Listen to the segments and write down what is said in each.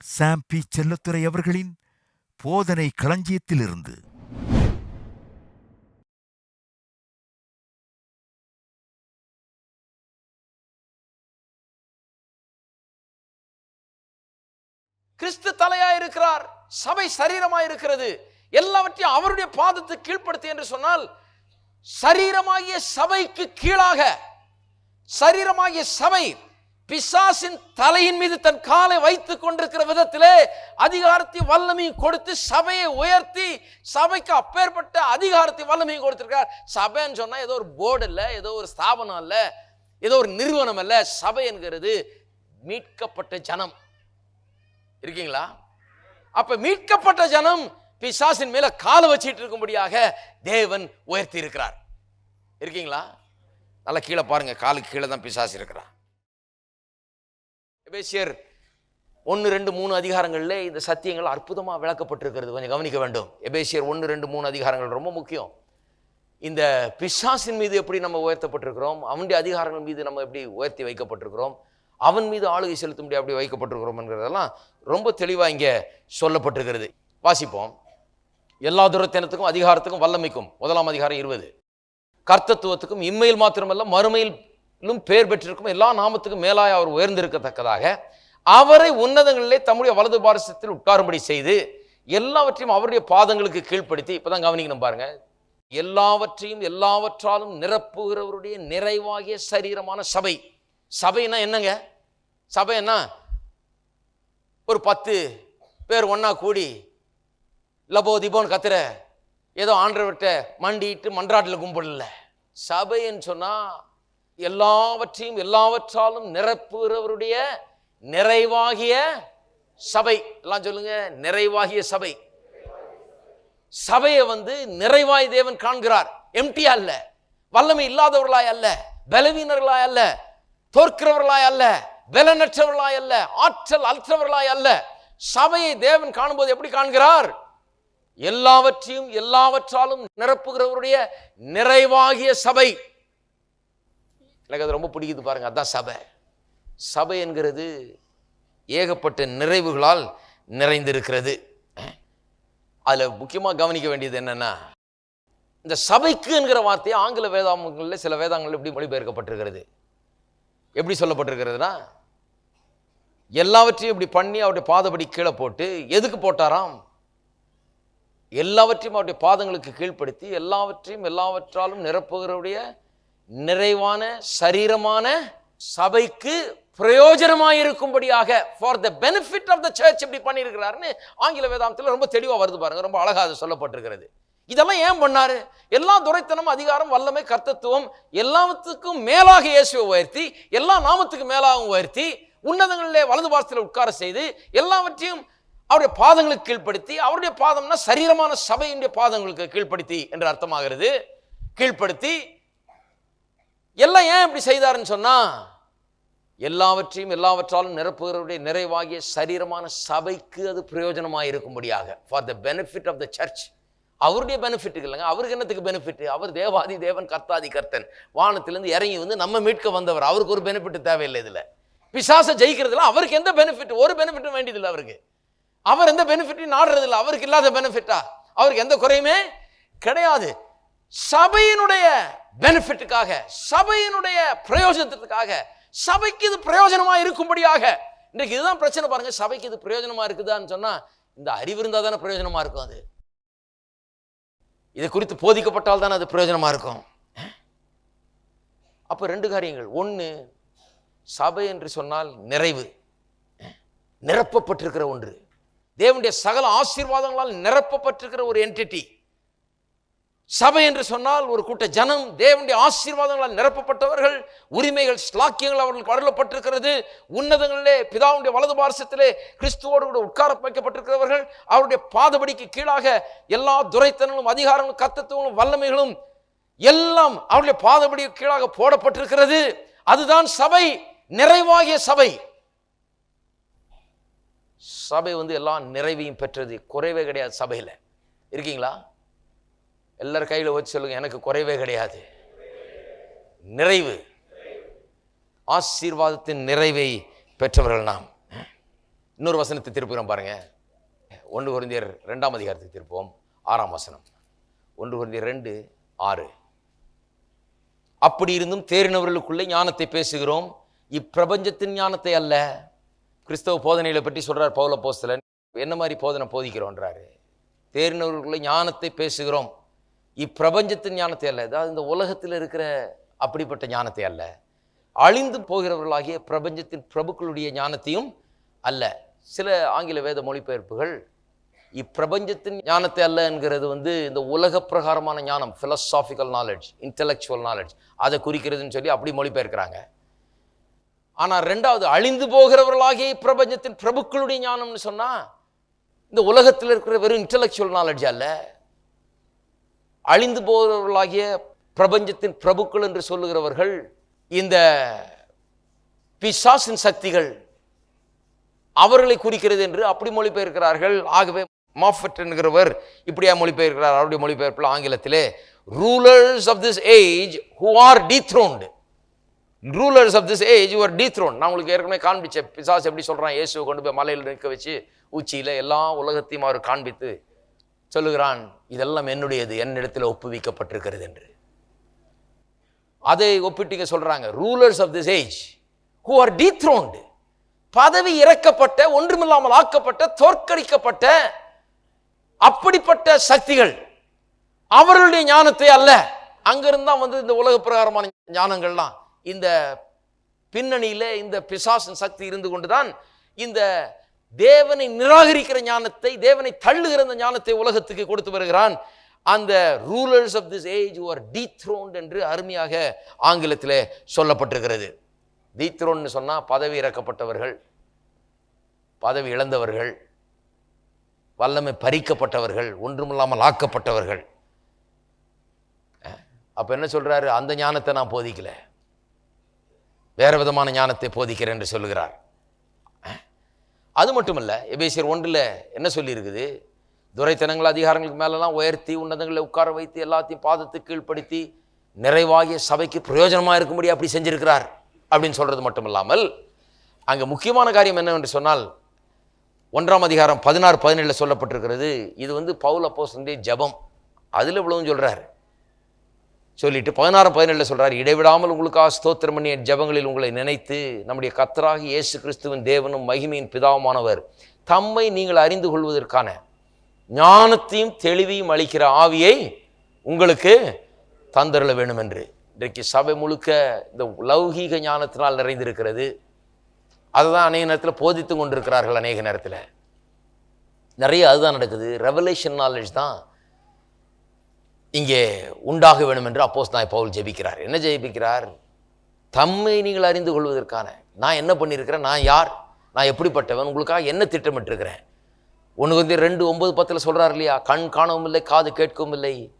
சாம் B. அவர்களின் போதனை களஞ்சியத்திலிருந்து. கிறிஸ்து தலையா இருக்கிறார் சபை சரீரமா இருக்கிறது எல்லாவற்றையும் அவருடைய பாதத்தை கீழ்ப்படுத்து என்று சொன்னால் சரீரமாகிய சபைக்கு கீழாக சரீரமாகிய சபை பிசாசின் தலையின் மீது தன் காலை வைத்துக் கொண்டிருக்கிற விதத்திலே அதிகாரத்தை வல்லமையும் கொடுத்து சபையை உயர்த்தி சபைக்கு அப்பேற்பட்ட அதிகாரத்தை வல்லமையும் கொடுத்திருக்கார் சபைன்னு சொன்னா ஏதோ ஒரு போர்டு இல்லை ஏதோ ஒரு ஸ்தாபனம் இல்லை ஏதோ ஒரு நிறுவனம் அல்ல சபை என்கிறது மீட்கப்பட்ட ஜனம். இருக்கீங்களா? அப்ப மீட்கப்பட்ட ஜனம் பிசாசின் மேல காலை வச்சிட்டு இருக்கும்படியாக தேவன் உயர்த்தி இருக்கிறார். இருக்கீங்களா? நல்லா கீழே பாருங்க காலுக்கு கீழே தான் பிசாசு இருக்கிறார். எபேசியர் ஒன்று ரெண்டு மூணு அதிகாரங்களில் இந்த சத்தியங்கள் அற்புதமாக விளக்கப்பட்டிருக்கிறது. கொஞ்சம் கவனிக்க வேண்டும். எபேசியர் ஒன்று ரெண்டு மூணு அதிகாரங்கள் ரொம்ப முக்கியம். இந்த பிசாசின் மீது எப்படி நம்ம உயர்த்தப்பட்டிருக்கிறோம்? அவனுடைய அதிகாரங்கள் மீது நம்ம எப்படி உயர்த்தி வைக்கப்பட்டிருக்கிறோம்? அவன் மீது ஆளுகை செலுத்தும்படி அப்படி வைக்கப்பட்டிருக்கிறோம்ங்கிறதெல்லாம் ரொம்ப தெளிவாக இங்கே சொல்லப்பட்டிருக்கிறது. வாசிப்போம். எல்லா துரத்தினத்துக்கும் அதிகாரத்துக்கும் வல்லமைக்கும். முதலாம் அதிகாரம் இருபது. கர்த்தத்துவத்துக்கும் இம்மையில் மாத்திரமல்ல மறுமையில் இன்னும் பேர் பெற்றிருக்கும். எல்லா நாமத்துக்கும் மேலாய் அவர் உயர்ந்திருக்கத்தக்கதாக. அவரை உன்னதங்களிலே தம்முடைய வலது பாரசத்தில் உட்காரும்படி செய்து எல்லாவற்றையும் அவருடைய பாதங்களுக்கு கீழ்ப்படுத்தி இப்போதான் கவனிக்கணும் பாருங்க. எல்லாவற்றையும் எல்லாவற்றாலும் நிரப்புகிறவருடைய நிறைவாகிய சரீரமான சபை. சபைனா என்னங்க? சபை என்ன ஒரு பத்து பேர் ஒன்றா கூடி லபோ திபோன்னு கத்துற ஏதோ ஆண்டவர்கிட்ட மண்டிட்டு மன்றாட்டில் கும்பிடல. சபைன்னு சொன்னா எல்லாவற்றையும் எல்லாவற்றாலும் நிரப்புகிறவருடைய நிறைவாகிய சபை. எல்லாம் சொல்லுங்க நிறைவாகிய சபை. சபையை வந்து நிறைவாய் தேவன் காண்கிறார். எம்டியா அல்ல. வல்லமை இல்லாதவர்களாய் அல்ல. பலவீனர்களாய் அல்ல. தோற்கிறவர்களாய் அல்ல. பலனற்றவர்களாய் அல்ல. ஆற்றல் அற்றவர்களாய் அல்ல. சபையை தேவன் காணும்போது எப்படி காண்கிறார்? எல்லாவற்றையும் எல்லாவற்றாலும் நிரப்புகிறவருடைய நிறைவாகிய சபை. எனக்கு அது ரொம்ப பிடிக்குது பாருங்க அதான் சபை. சபை என்கிறது ஏகப்பட்ட நிறைவுகளால் நிறைந்திருக்கிறது. அதில் முக்கியமாக கவனிக்க வேண்டியது என்னென்னா இந்த சபைக்கு என்கிற வார்த்தையை ஆங்கில வேதாங்கங்களில் சில வேதாங்களில் எப்படி மொழிபெயர்க்கப்பட்டிருக்கிறது? எப்படி சொல்லப்பட்டிருக்கிறதுனா எல்லாவற்றையும் இப்படி பண்ணி அவருடைய பாதப்படி கீழே போட்டு எதுக்கு போட்டாராம்? எல்லாவற்றையும் அவருடைய பாதங்களுக்கு கீழ்ப்படுத்தி எல்லாவற்றையும் எல்லாவற்றாலும் நிரப்புகிறவுடைய நிறைவான சரீரமான சபைக்கு பிரயோஜனமாயிருக்கும்படியாக for the benefit of the church இப்படி பண்ணியிருக்கிறாருன்னு ஆங்கில வேதாந்தத்தில் ரொம்ப தெளிவாக வருது பாருங்க. ரொம்ப அழகாக அது சொல்லப்பட்டிருக்கிறது. இதெல்லாம் ஏன் பண்ணாரு? எல்லா துரைத்தனம் அதிகாரம் வல்லமை கர்த்தத்துவம் எல்லாத்துக்கும் மேலாக இயேசுவை உயர்த்தி எல்லா நாமத்துக்கும் மேலாகவும் உயர்த்தி உன்னதங்களிலே வலது பாசத்தில் உட்கார செய்து எல்லாவற்றையும் அவருடைய பாதங்களுக்கு கீழ்ப்படுத்தி அவருடைய பாதம்னா சரீரமான சபையினுடைய பாதங்களுக்கு கீழ்ப்படுத்தி என்று அர்த்தமாகிறது. கீழ்ப்படுத்தி எல்லாம் ஏன் இப்படி செய்தாருன்னு சொன்னா எல்லாவற்றையும் எல்லாவற்றாலும் நிரப்புகிறவருடைய நிறைவாகிய சரீரமான சபைக்கு அது பிரயோஜனமாக இருக்கும்படியாக for the benefit of the church அவருடைய பெனிஃபிட் இல்லைங்க அவருக்கு என்னத்துக்கு பெனிஃபிட் அவர் தேவாதி தேவன் கர்த்தாதி கர்த்தன். வானத்திலேருந்து இறங்கி வந்து நம்ம மீட்க வந்தவர் அவருக்கு ஒரு பெனிஃபிட் தேவையில்லை இதில். பிசாசை ஜெயிக்கிறதுல அவருக்கு எந்த பெனிஃபிட் ஒரு பெனிஃபிட்டும் வேண்டியதில்லை அவருக்கு. அவர் எந்த பெனிஃபிட்டையும் நாடுறதில்லை அவருக்கு இல்லாத பெனிஃபிட்டா அவருக்கு எந்த குறையுமே கிடையாது. சபையினுடைய பெனிஃபிட்டுக்காக சபையினுடைய பிரயோஜனத்திற்காக சபைக்கு இது பிரயோஜனமா இருக்கும்படியாக இன்றைக்கு இதுதான் பிரச்சனை பாருங்க சபைக்கு இது பிரயோஜனமா இருக்குதான்னு சொன்னா இந்த அறிவு இருந்தால் தானே பிரயோஜனமா இருக்கும் அது. இது குறித்து போதிக்கப்பட்டால் தானே அது பிரயோஜனமா இருக்கும். அப்போ ரெண்டு காரியங்கள். ஒன்று சபை என்று சொன்னால் நிறைவு. நிரப்பப்பட்டிருக்கிற ஒன்று. தேவனுடைய சகல ஆசீர்வாதங்களால் நிரப்பப்பட்டிருக்கிற ஒரு என்டிட்டி சபை என்று சொன்னால் ஒரு கூட்ட ஜனம் தேவனுடைய ஆசீர்வாதங்களால் நிரப்பப்பட்டவர்கள் உரிமைகள் ஸ்லாக்கியங்கள் அவர்களுக்கு அருளப்பட்டிருக்கிறது. உன்னதங்களிலே பிதாவுடைய வலது பாரசத்திலே கிறிஸ்துவோடு கூட உட்கார வைக்கப்பட்டிருக்கிறவர்கள் அவருடைய பாதபடிக்கு கீழாக எல்லா துரைத்தனங்களும் அதிகாரங்களும் கத்தத்துவங்களும் வல்லமைகளும் எல்லாம் அவருடைய பாதபடிக்கு கீழாக போடப்பட்டிருக்கிறது. அதுதான் சபை நிறைவாகிய சபை. சபை வந்து எல்லா நிறைவையும் பெற்றது. குறைவே கிடையாது சபையில். இருக்கீங்களா? எல்லாரும் கையில் வச்சு சொல்லுங்க எனக்கு குறைவே கிடையாது. நிறைவு. ஆசீர்வாதத்தின் நிறைவை பெற்றவர்கள் நாம். இன்னொரு வசனத்தை திருப்புகிறோம் பாருங்க. ஒன்று குருந்தியர் ரெண்டாம் அதிகாரத்துக்கு திருப்போம் ஆறாம் வசனம். ஒன்று குருந்தியர் ரெண்டு ஆறு. அப்படி இருந்தும் தேறினவர்களுக்குள்ளே ஞானத்தை பேசுகிறோம். இப்பிரபஞ்சத்தின் ஞானத்தை அல்ல. கிறிஸ்தவ போதனைகளை பற்றி சொல்றார் பௌல போஸ்தலன் என்ன மாதிரி போதனை போதிக்கிறோன்றாரு தேறினவர்களுக்குள்ளே ஞானத்தை பேசுகிறோம். இப்பிரபஞ்சத்தின் ஞானத்தை அல்ல. அதாவது இந்த உலகத்தில் இருக்கிற அப்படிப்பட்ட ஞானத்தை அல்ல. அழிந்து போகிறவர்களாகிய பிரபஞ்சத்தின் பிரபுக்களுடைய ஞானத்தையும் அல்ல. சில ஆங்கில வேத மொழிபெயர்ப்புகள் இப்பிரபஞ்சத்தின் ஞானத்தை அல்ல என்கிறது வந்து இந்த உலக பிரகாரமான ஞானம் philosophical நாலேஜ் இன்டலெக்சுவல் நாலேஜ் அதை குறிக்கிறதுன்னு சொல்லி அப்படி மொழிபெயர்க்கிறாங்க. ஆனால் ரெண்டாவது அழிந்து போகிறவர்களாகிய இப்பிரபஞ்சத்தின் பிரபுக்களுடைய ஞானம்னு சொன்னால் இந்த உலகத்தில் இருக்கிற வெறும் intellectual நாலேஜ் அல்ல. அழிந்து போகிறவர்களாகிய பிரபஞ்சத்தின் பிரபுக்கள் என்று சொல்லுகிறவர்கள் இந்த பிசாசின் சக்திகள் அவர்களை குறிக்கிறது என்று அப்படி மொழிபெயர்க்கிறார்கள். ஆகவே மாஃபட் என்கிறவர் இப்படியா மொழிபெயர்க்கிறார்? அவருடைய மொழிபெயர்ப்பில் ஆங்கிலத்திலே rulers of this age who are dethroned rulers of this age you're dethrone நான் உங்களுக்கு ஏற்கனவே காண்பிச்சேன். பிசாஸ் எப்படி சொல்கிறான் இயேசுவை கொண்டு போய் மலையில் நிற்க வச்சு உச்சியில் எல்லா உலகத்தையும் அவர் காண்பித்து சொல்லுகிறான் இதெல்லாம் என்னுடையது என்னிடத்தில் ஒப்புவிக்கப்பட்டிருக்கிறது என்று. அதை ஒப்பிட்டீங்க சொல்றாங்க rulers of this age who are dethroned பதவி இறக்கப்பட்ட ஒன்றுமில்லாமல் ஆக்கப்பட்ட தோற்கடிக்கப்பட்ட அப்படிப்பட்ட சக்திகள் அவர்களுடைய ஞானத்தை அல்ல. அங்கிருந்தா வந்து இந்த உலக பிரகாரமான ஞானங்கள்லாம் இந்த பின்னணியில இந்த பிசாசின் சக்தி இருந்து கொண்டுதான் இந்த தேவனை நிராகரிக்கிற ஞானத்தை தேவனை தள்ளுகிற அந்த ஞானத்தை உலகத்துக்கு கொடுத்து வருகிறான். அந்த rulers of this age are dethroned என்று அருமையாக ஆங்கிலத்தில் சொல்லப்பட்டிருக்கிறது. டீத்ரோன்னு சொன்னால் பதவி இறக்கப்பட்டவர்கள் பதவி இழந்தவர்கள் வல்லமை பறிக்கப்பட்டவர்கள் ஒன்றுமில்லாமல் ஆக்கப்பட்டவர்கள். அப்போ என்ன சொல்கிறாரு அந்த ஞானத்தை நான் போதிக்கல. வேறு விதமான ஞானத்தை போதிக்கிறேன் என்று சொல்லுகிறார். அது மட்டுமல்ல எபேசியர் ஒன்றில் என்ன சொல்லியிருக்குது? துரைத்தனங்கள் அதிகாரங்களுக்கு மேலெல்லாம் உயர்த்தி உன்னதங்களை உட்கார வைத்து எல்லாத்தையும் பாதத்துக்கு கீழ்ப்படுத்தி நிறைவாகிய சபைக்கு பிரயோஜனமாக இருக்கும்படி அப்படி செஞ்சிருக்கிறார் அப்படின்னு சொல்கிறது மட்டுமல்லாமல் அங்கே முக்கியமான காரியம் என்னவென்று சொன்னால் ஒன்றாம் அதிகாரம் பதினாறு பதினேழில் சொல்லப்பட்டிருக்கிறது இது வந்து பவுல் அப்போஸ்தலனுடைய ஜெபம். அதில் இவ்வளவும் சொல்கிறார் சொல்லிட்டு பதினாறு பதினேழில் சொல்கிறார் இடைவிடாமல் உங்களுக்காக ஸ்தோத்திரம் பண்ணிய ஜபங்களில் உங்களை நினைத்து நம்முடைய கத்தராகி இயேசு கிறிஸ்துவின் தேவனும் மகிமையின் பிதாவுமானவர். தம்மை நீங்கள் அறிந்து கொள்வதற்கான ஞானத்தையும் தெளிவையும் அளிக்கிற ஆவியை உங்களுக்கு தந்தரல வேண்டும் என்று இன்றைக்கு சபை முழுக்க இந்த லௌகீக ஞானத்தினால் நிறைந்திருக்கிறது. அதுதான் அநேக நேரத்தில் போதித்து கொண்டிருக்கிறார்கள் அநேக நேரத்தில். நிறைய அதுதான் நடக்குது. ரெவலேஷன் நாலேஜ் தான். இங்கே உண்டாக வேண்டும் என்று அப்போஸ் நான் பவுல் ஜெபிக்கிறார். என்ன ஜெபிக்கிறார்? தம்மை நீங்கள் அறிந்து கொள்வதற்கான. நான் என்ன பண்ணியிருக்கிறேன்? நான் யார்? நான் எப்படிப்பட்டவன்? உங்களுக்காக என்ன திட்டமிட்டிருக்கிறேன்? ஒன்று வந்து ரெண்டு ஒன்பது பத்தில் சொல்கிறார் இல்லையா? கண் காணவும் இல்லை காது கேட்கவும் இல்லை.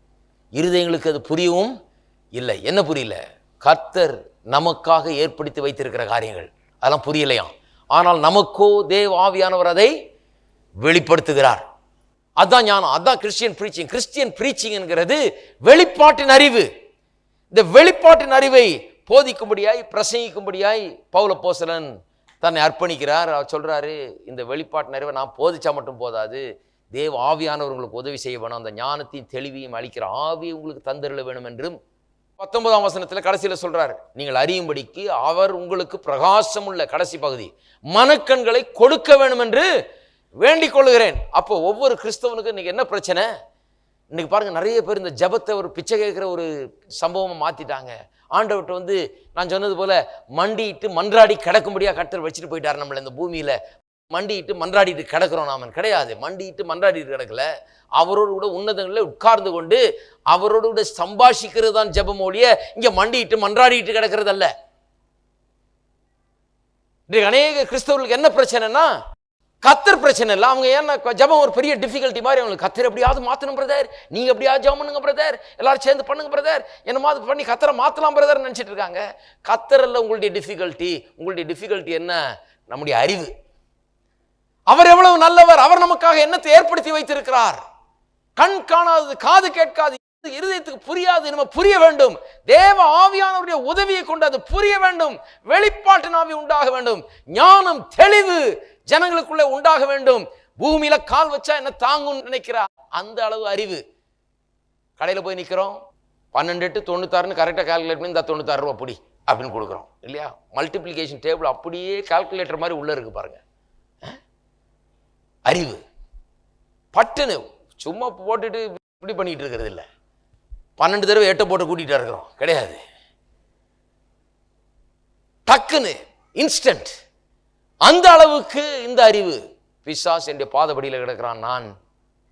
இருதயங்களுக்கு அது புரியவும் இல்லை. என்ன புரியல? கர்த்தர் நமக்காக ஏற்படுத்தி வைத்திருக்கிற காரியங்கள். அதெல்லாம் புரியலையாம். ஆனால் நமக்கோ தேவ ஆவியானவர் அதை வெளிப்படுத்துகிறார். அதான் ஞானம் அதான் கிறிஸ்டியன் ப்ரீச்சிங் கிறிஸ்டியன் பிரீச்சிங்கிறது வெளிப்பாட்டின் அறிவு. இந்த வெளிப்பாட்டின் அறிவை போதிக்கும்படியாய் பிரசங்கிக்கும்படியாய் பவுல போசலன் தன்னை அர்ப்பணிக்கிறார். அவர் சொல்கிறாரு இந்த வெளிப்பாட்டின் அறிவை நான் போதிச்சா மட்டும் போதாது. தேவ ஆவியானவர்களுக்கு உதவி செய்ய வேணும். அந்த ஞானத்தையும் தெளிவையும் அளிக்கிற ஆவி உங்களுக்கு தந்திருள வேணும் என்றும் பத்தொன்பதாம் வசனத்தில் கடைசியில் சொல்கிறார் நீங்கள் அறியும்படிக்கு அவர் உங்களுக்கு பிரகாசம் உள்ள கடைசி பகுதி. மனக்கண்களை கொடுக்க வேணும் என்று வேண்டிக் கொள்ளுகிறேன் அப்போ ஒவ்வொரு கிறிஸ்தவனுக்கும் இன்னைக்கு என்ன பிரச்சனை? இன்னைக்கு பாருங்க நிறைய பேர் இந்த ஜெபத்தை ஒரு பிச்சை கேட்குற ஒரு சம்பவமாக மாற்றிட்டாங்க ஆண்டவர்கிட்ட வந்து நான் சொன்னது போல மண்டிட்டு மன்றாடி கிடக்கும்படியாக கர்த்தர் வச்சுட்டு போயிட்டார் நம்மளை இந்த பூமியில. மண்டிட்டு மன்றாடிட்டு கிடக்கிறோம் நாமன் கிடையாது. மண்டிட்டு மன்றாடிட்டு கிடக்கல. அவரோடு கூட உன்னதங்களில் உட்கார்ந்து கொண்டு அவரோடு கூட சம்பாஷிக்கிறது தான் ஜெபம் ஒழிய இங்க மண்டிட்டு மன்றாடிட்டு கிடக்கிறதல்ல. இன்றைக்கு அநேக கிறிஸ்தவர்களுக்கு என்ன பிரச்சனைனா கத்தர் பிரச்சனை இல்லை. அவங்க ஏன்னா ஜபம் ஒரு பெரிய டிஃபிகல்ட்டி மாதிரி அவங்களுக்கு. கத்தர் எப்படியாவது மாற்றணும் பிரதர் நீங்கள் எப்படியாவது ஜபம் பண்ணுங்க பிரதர் எல்லாரும் சேர்ந்து பண்ணுங்க பிரதர் என்னமாவது பண்ணி கத்தரை மாற்றலாம் பிரதர் நினச்சிட்டு இருக்காங்க. கத்தரில் உங்களுடைய டிஃபிகல்ட்டி உங்களுடைய டிஃபிகல்ட்டி என்ன? நம்முடைய அறிவு. அவர் எவ்வளவு நல்லவர். அவர் நமக்காக என்னத்தை ஏற்படுத்தி வைத்திருக்கிறார். கண் காணாதது காது கேட்காது இருதயத்துக்கு புரியாது நம்ம புரிய வேண்டும். தேவ ஆவியானவருடைய உதவியை கொண்டு அது புரிய வேண்டும். வெளிப்பாட்டு நாவி உண்டாக வேண்டும். ஞானம் தெளிவு ஜனங்களுக்குள்ளே உண்டாக வேண்டும். பூமியில கால் வச்சா என்ன தாங்கும்னு நினைக்கிறா? அந்த அளவு அறிவு. கடையில் போய் நிற்கிறோம் பன்னெண்டு எட்டு தொண்ணூத்தாறுன்னு கரெக்டாக கால்குலேட் பண்ணி இந்த தொண்ணூத்தாறு ரூபா பிடி அப்படின்னு கொடுக்குறோம். இல்லையா? மல்டிப்ளிகேஷன் டேபிள் அப்படியே கால்குலேட்டர் மாதிரி உள்ள இருக்கு பாருங்க. அறிவு. பட்டுன்னு சும்மா போட்டுட்டு இப்படி பண்ணிட்டு இருக்கிறது இல்லை. பன்னெண்டு தடவை எட்டை போட்டு கூட்டிகிட்டு இருக்கிறோம். கிடையாது. டக்குன்னு இன்ஸ்டன்ட் அந்த அளவுக்கு இந்த அறிவு பிசாஸ் என்னுடைய பாதபடியில் கிடக்கிறான். நான்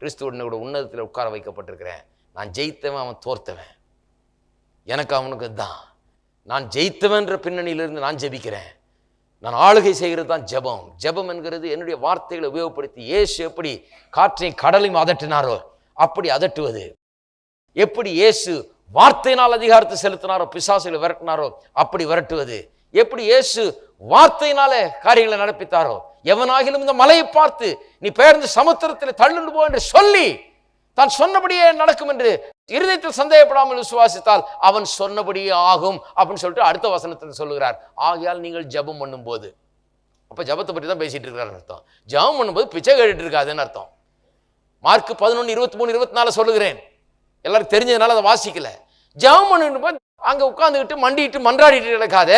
கிறிஸ்துவனுடைய உன்னதத்தில் உட்கார வைக்கப்பட்டிருக்கிறேன். நான் ஜெயித்தவன் அவன் தோர்த்தவன். எனக்கு அவனுக்கு தான் நான் ஜெயித்தவன்ற பின்னணியிலிருந்து நான் ஜெபிக்கிறேன். நான் ஆளுகை செய்கிறது தான் ஜெபம். ஜெபம் என்கிறது என்னுடைய வார்த்தைகளை உபயோகப்படுத்தி இயேசு எப்படி காற்றையும் கடலையும் அதட்டினாரோ அப்படி அதட்டுவது. எப்படி இயேசு வார்த்தையினால் அதிகாரத்தை செலுத்தினாரோ பிசாசுகளை விரட்டினாரோ அப்படி விரட்டுவது. எப்படி இயேசு வார்த்தையினால காரியங்களை நடப்பித்தாரோ? எவனாகிலும் இந்த மலையை பார்த்து நீ பெயர்ந்து சமுத்திரத்தில் தள்ளுண்டு போ என்று சொல்லி தான் சொன்னபடியே நடக்கும் என்று இருதயத்தில் சந்தேகப்படாமல் விசுவாசித்தால் அவன் சொன்னபடியே ஆகும் அப்படின்னு சொல்லிட்டு அடுத்த வசனத்தில் சொல்லுகிறார். ஆகையால் நீங்கள் ஜெபம் பண்ணும்போது அப்போ ஜெபத்தை பற்றி தான் பேசிட்டு இருக்காருன்னு அர்த்தம். ஜெபம் பண்ணும்போது பிச்சை கேட்டுட்டு இருக்காதுன்னு அர்த்தம். மார்க் பதினொன்று இருபத்தி மூணு இருபத்தி நாலு சொல்லுகிறேன். எல்லாரும் தெரிஞ்சதுனால அதை வாசிக்கல. ஜெபம் பண்ணும்போது அங்கே உட்காந்துக்கிட்டு மண்டிட்டு மன்றாடிட்டு கிடக்காத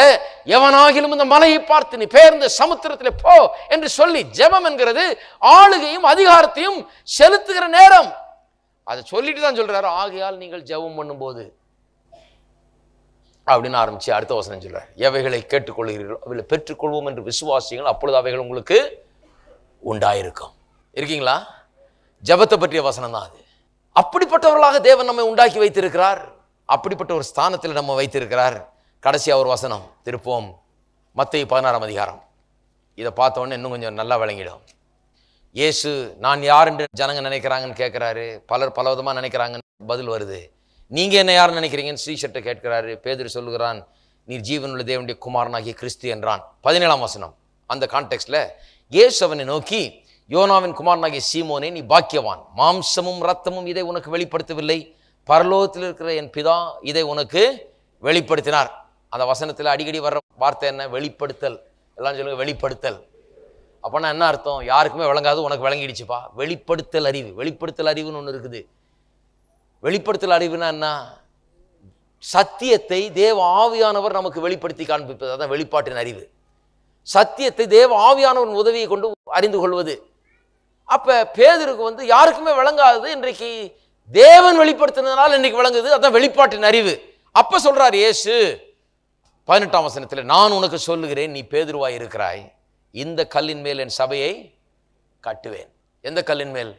எவனாகிலும் இந்த மலையை பார்த்து நீ பேர்ந்த சமுத்திரத்தில் போ என்று சொல்லி ஜெபம் என்கிறது ஆளுகையும் அதிகாரத்தையும் செலுத்துகிற நேரம். அதை சொல்லிட்டு தான் சொல்றாரு. ஆகையால் நீங்கள் ஜெபம் பண்ணும்போது. அப்படின்னு ஆரம்பிச்சு அடுத்த வசனம் சொல்கிறார் எவைகளை கேட்டுக்கொள்கிறீர்களோ அவைகளை பெற்றுக்கொள்வோம் என்று விசுவாசியங்கள் அப்பொழுது அவைகள் உங்களுக்கு உண்டாயிருக்கும். இருக்கீங்களா? ஜெபத்தை பற்றிய வசனம் தான் அது. அப்படிப்பட்டவர்களாக தேவன் நம்மை உண்டாக்கி வைத்திருக்கிறார். அப்படிப்பட்ட ஒரு ஸ்தானத்தில் நம்ம வைத்திருக்கிறார். கடைசியாக ஒரு வசனம் திருப்போம். மத்திய பதினாறாம் அதிகாரம். இதை பார்த்தோன்னே இன்னும் கொஞ்சம் நல்லா விளங்கிடும். இயேசு நான் யார் என்று ஜனங்க நினைக்கிறாங்கன்னு கேட்குறாரு. பலர் பலவிதமாக நினைக்கிறாங்கன்னு பதில் வருது. நீங்கள் என்ன யார் நினைக்கிறீங்கன்னு ஸ்ரீஷட்டை கேட்கிறாரு. பேதுரு சொல்லுகிறான் நீர் ஜீவனுள்ள தேவனுடைய குமாரனாகிய கிறிஸ்து என்றான். பதினேழாம் வசனம். அந்த கான்டெக்ட்ல இயேசு அவனை நோக்கி யோனாவின் குமாரனாகிய சீமோனே நீ பாக்கியவான். மாம்சமும் ரத்தமும் இதை உனக்கு வெளிப்படுத்தவில்லை. பரலோகத்தில் இருக்கிற என் பிதா இதை உனக்கு வெளிப்படுத்தினார். அந்த வசனத்தில் அடிக்கடி வர்ற வார்த்தை என்ன? வெளிப்படுத்தல். எல்லாம் சொல்லுங்க வெளிப்படுத்தல். அப்போனா என்ன அர்த்தம்? யாருக்குமே விளங்காது உனக்கு விளங்கிடுச்சுப்பா. வெளிப்படுத்தல் அறிவு. வெளிப்படுத்தல் அறிவுன்னு ஒன்று இருக்குது. வெளிப்படுத்தல் அறிவுனா என்ன? சத்தியத்தை தேவ ஆவியானவர் நமக்கு வெளிப்படுத்தி காண்பிப்பது. அதான் வெளிப்பாட்டின் அறிவு. சத்தியத்தை தேவ ஆவியானவரின் உதவியை கொண்டு அறிந்து கொள்வது. அப்போ பேதருக்கு வந்து யாருக்குமே விளங்காதது இன்றைக்கு தேவன் வெளிப்படுத்தினதுனால இன்னைக்கு விளங்குது. அதான் வெளிப்பாட்டின் அறிவு. அப்ப சொல்றார் இயேசு பதினெட்டாம் வசனத்தில் நான் உனக்கு சொல்லுகிறேன் நீ பேதுருவாய் இருக்கிறாய். இந்த கல்லின் மேல் என் சபையை கட்டுவேன். எந்த கல்லின் மேல்?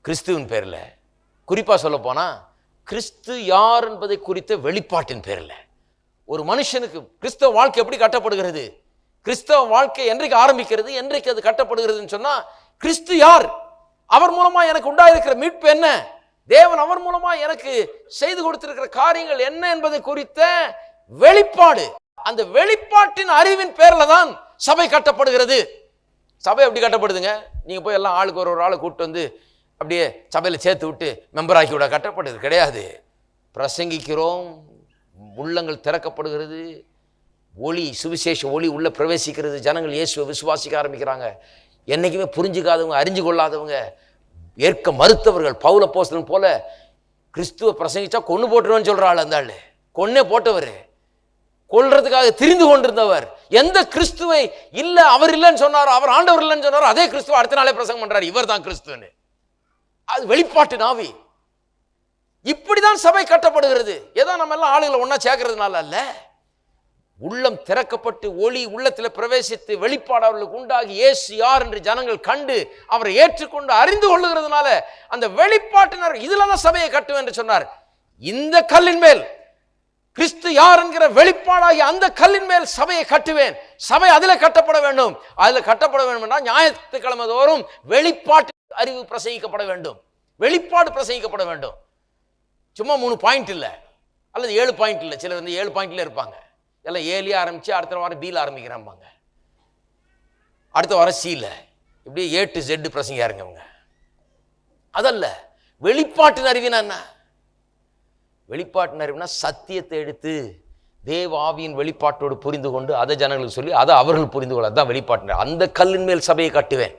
கிறிஸ்துவின் பேரில். குறிப்பாக சொல்ல போனால் கிறிஸ்து யார் என்பதை குறித்த வெளிப்பாட்டின் பேரில். ஒரு மனுஷனுக்கு கிறிஸ்தவ வாழ்க்கை எப்படி கட்டப்படுகிறது? கிறிஸ்தவ வாழ்க்கை என்றைக்கு ஆரம்பிக்கிறது? என்றைக்கு அது கட்டப்படுகிறதுன்னு சொன்னால் கிறிஸ்து யார்? அவர் மூலமாக எனக்கு உண்டாயிருக்கிற மீட்பு என்ன? தேவன் அவர் மூலமாக எனக்கு செய்து கொடுத்திருக்கிற காரியங்கள் என்ன என்பதை குறித்த வெளிப்பாடு. அந்த வெளிப்பாட்டின் அறிவின் பேரில் தான் சபை கட்டப்படுகிறது. சபை எப்படி கட்டப்படுதுங்க? நீங்கள் போய் எல்லாம் ஆளுக்கு ஒரு ஒரு ஆளை கூப்பிட்டு வந்து அப்படியே சபையில் சேர்த்து விட்டு மெம்பர் ஆக்கி விட கட்டப்படுது கிடையாது. பிரசங்கிக்கிறோம் உள்ளங்கள் திறக்கப்படுகிறது ஒளி சுவிசேஷ ஒளி உள்ளே பிரவேசிக்கிறது ஜனங்கள் இயேசுவை விசுவாசிக்க ஆரம்பிக்கிறாங்க. என்னைக்குமே புரிஞ்சுக்காதவங்க அறிஞ்சு கொள்ளாதவங்க ஏற்க மறுத்தவர்கள் பவுல போஸ்டன் போல கிறிஸ்துவ பிரசங்கிச்சா கொண்டு போட்டுருவேன்னு சொல்கிறாள் அந்த ஆள். கொன்னே போட்டவர். கொள்றதுக்காக திரிந்து கொண்டிருந்தவர். எந்த கிறிஸ்துவை இல்லை அவர் இல்லைன்னு சொன்னாரோ அவர் ஆண்டவர் இல்லைன்னு சொன்னாரோ அதே கிறிஸ்துவ அடுத்த நாளே பிரசங்கம் பண்ணுறாரு இவர் தான் கிறிஸ்துவன்னு அது வெளிப்பாட்டு நாவி. இப்படிதான் சபை கட்டப்படுகிறது. ஏதோ நம்ம எல்லாம் ஆளுகளை ஒன்றா சேர்க்கறதுனால அல்ல. உள்ளம் திறக்கப்பட்டு ஒளி உள்ளத்தில் பிரவேசித்து வெளிப்பாடு அவர்களுக்கு உண்டாகி ஏசு யார் என்று ஜனங்கள் கண்டு அவரை ஏற்றுக்கொண்டு அறிந்து கொள்ளுகிறதுனால அந்த வெளிப்பாட்டினர் இதில் தான் சபையை கட்டுவேன் என்று சொன்னார். இந்த கல்லின் மேல் கிறிஸ்து யார் என்கிற வெளிப்பாடாகி அந்த கல்லின் மேல் சபையை கட்டுவேன். சபை அதில் கட்டப்பட வேண்டும். அதில் கட்டப்பட வேண்டும் என்றால் ஞாயிற்றுக்கிழமை தோறும் வெளிப்பாட்டு அறிவு பிரசங்கிக்கப்பட வேண்டும். வெளிப்பாடு பிரசங்கிக்கப்பட வேண்டும். சும்மா மூணு பாயிண்ட் இல்லை. அல்லது ஏழு பாயிண்ட் இல்லை. சிலர் வந்து ஏழு பாயிண்ட்ல இருப்பாங்க. எல்லாம் ஏலியா ஆரம்பித்து அடுத்த வாரம் பீல ஆரம்பிக்கிறாம்பாங்க. அடுத்த வாரம் சீல. இப்படியே ஏ டு ஜெட் பிரசங்க அவங்க. அதல்ல வெளிப்பாட்டின் அறிவினா என்ன? வெளிப்பாட்டின் அறிவுனா சத்தியத்தை எடுத்து தேவ ஆவியின் வெளிப்பாட்டோடு புரிந்து கொண்டு அதை ஜனங்களுக்கு சொல்லி அதை அவர்கள் புரிந்து கொள்ள தான் வெளிப்பாட்டு அந்த கல்லின் மேல் சபையை கட்டுவேன்.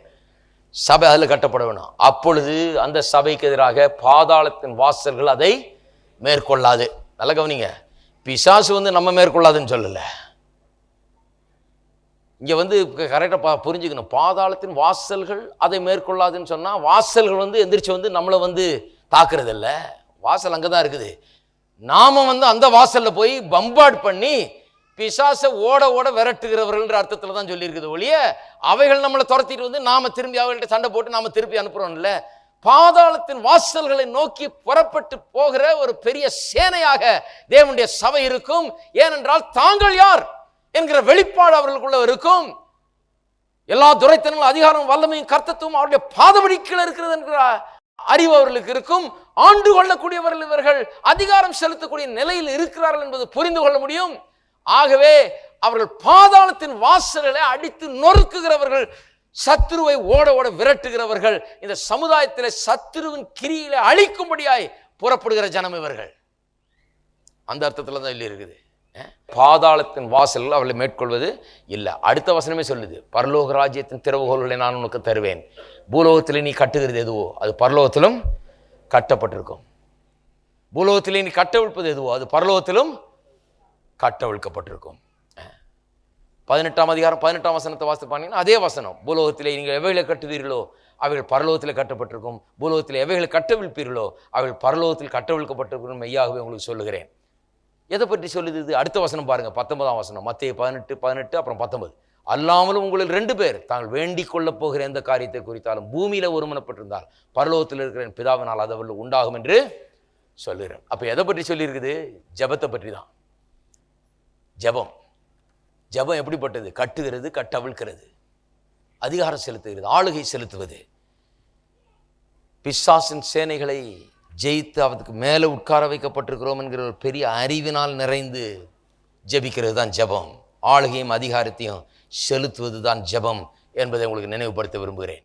சபை அதில் கட்டப்பட வேணும். அப்பொழுது அந்த சபைக்கு எதிராக பாதாளத்தின் வாசல்கள் அதை மேற்கொள்ளாது. நல்ல கவனிங்க. பிசாசு வந்து நம்ம மேற்கொள்ளாதுன்னு சொல்லலை. இங்கே வந்து கரெக்டாக பா புரிஞ்சுக்கணும். பாதாளத்தின் வாசல்கள் அதை மேற்கொள்ளாதுன்னு சொன்னால் வாசல்கள் வந்து எந்திரிச்சு வந்து நம்மளை வந்து தாக்குறது வாசல் அங்கே தான் இருக்குது. நாம வந்து அந்த வாசலில் போய் பம்பாட் பண்ணி பிசாசை ஓட ஓட விரட்டுகிறவர்கள்ன்ற அர்த்தத்தில் தான் சொல்லியிருக்குது ஒழிய அவைகள் நம்மளை துரத்திட்டு வந்து நாம திரும்பி அவங்கள்ட்ட சண்டை போட்டு நாம திருப்பி அனுப்புகிறோம்ல பாதாளத்தின் வாசல்களை நோக்கி புறப்பட்டு போகிற ஒரு பெரிய சேனையாக தேவனுடைய சபை இருக்கும். ஏனென்றால் தாங்கள் யார் என்கிற வெளிப்பாடு அவர்களுக்குள்ள இருக்கும். எல்லா துரைத்தனங்களும் அதிகாரம் வல்லமையும் கர்த்தத்துவம் அவருடைய பாதபடிக்கில் இருக்கிறது என்கிற அறிவு அவர்களுக்கு இருக்கும். ஆண்டு கொள்ளக்கூடியவர்கள் இவர்கள் அதிகாரம் செலுத்தக்கூடிய நிலையில் இருக்கிறார்கள் என்பது புரிந்து கொள்ள முடியும். ஆகவே அவர்கள் பாதாளத்தின் வாசல்களை அடித்து நொறுக்குகிறவர்கள் சத்துருவை ஓட ஓட விரட்டுகிறவர்கள் இந்த சமுதாயத்தில் சத்துருவின் கிரியில அழிக்கும்படியாய் புறப்படுகிற ஜனம் இவர்கள். அந்த அர்த்தத்தில் தான் இல்லை இருக்குது. பாதாளத்தின் வாசல்கள் அவளை மேற்கொள்வது இல்லை. அடுத்த வசனமே சொல்லுது பரலோக ராஜ்யத்தின் திறவுகோள்களை நான் உனக்கு தருவேன். பூலோகத்தில் நீ கட்டுகிறது எதுவோ அது பரலோகத்திலும் கட்டப்பட்டிருக்கும். பூலோகத்திலே நீ கட்டவிழ்ப்பது எதுவோ அது பரலோகத்திலும் கட்டவிழ்க்கப்பட்டிருக்கும். பதினெட்டாம் அதிகாரம் பதினெட்டாம் வசனத்தை வாசித்து பாத்தீங்கன்னா அதே வசனம். பூலோகத்திலே நீங்கள் எவைகளை கட்டுவீர்களோ அவைகள் பரலோகத்தில் கட்டப்பட்டிருக்கும். பூலோகத்தில் எவைகளை கட்டவிழ்ப்பீர்களோ அவைகள் பரலோகத்தில் கட்டவிழ்க்கப்பட்டிருக்கும் மெய்யாகவே உங்களுக்கு சொல்லுகிறேன். எதை பற்றி சொல்லுது இது? அடுத்த வசனம் பாருங்கள் பத்தொன்பதாம் வசனம். மத்திய பதினெட்டு பதினெட்டு அப்புறம் பத்தொன்பது. அல்லாமலும் உங்களில் ரெண்டு பேர் தாங்கள் வேண்டிக் கொள்ளப் போகிற எந்த காரியத்தை குறித்தாலும் பூமியில் ஒருமனப்பட்டிருந்தால் பரலோகத்தில் இருக்கிற என் பிதாவினால் அது உண்டாகும் என்று சொல்லுகிறேன். அப்போ எதை பற்றி சொல்லியிருக்குது? ஜெபத்தை பற்றி தான் ஜெபம். ஜெபம் எப்படிப்பட்டது? கட்டுகிறது கட்டவிழ்கிறது அதிகாரம் செலுத்துகிறது ஆளுகை செலுத்துவது. பிசாசின் சேனைகளை ஜெயித்து அவருக்கு மேலே உட்கார வைக்கப்பட்டிருக்கிறோம் என்கிற ஒரு பெரிய அறிவினால் நிறைந்து ஜெபிக்கிறது தான் ஜெபம். ஆளுகையும் அதிகாரத்தையும் செலுத்துவது தான் ஜெபம் என்பதை உங்களுக்கு நினைவுபடுத்த விரும்புகிறேன்.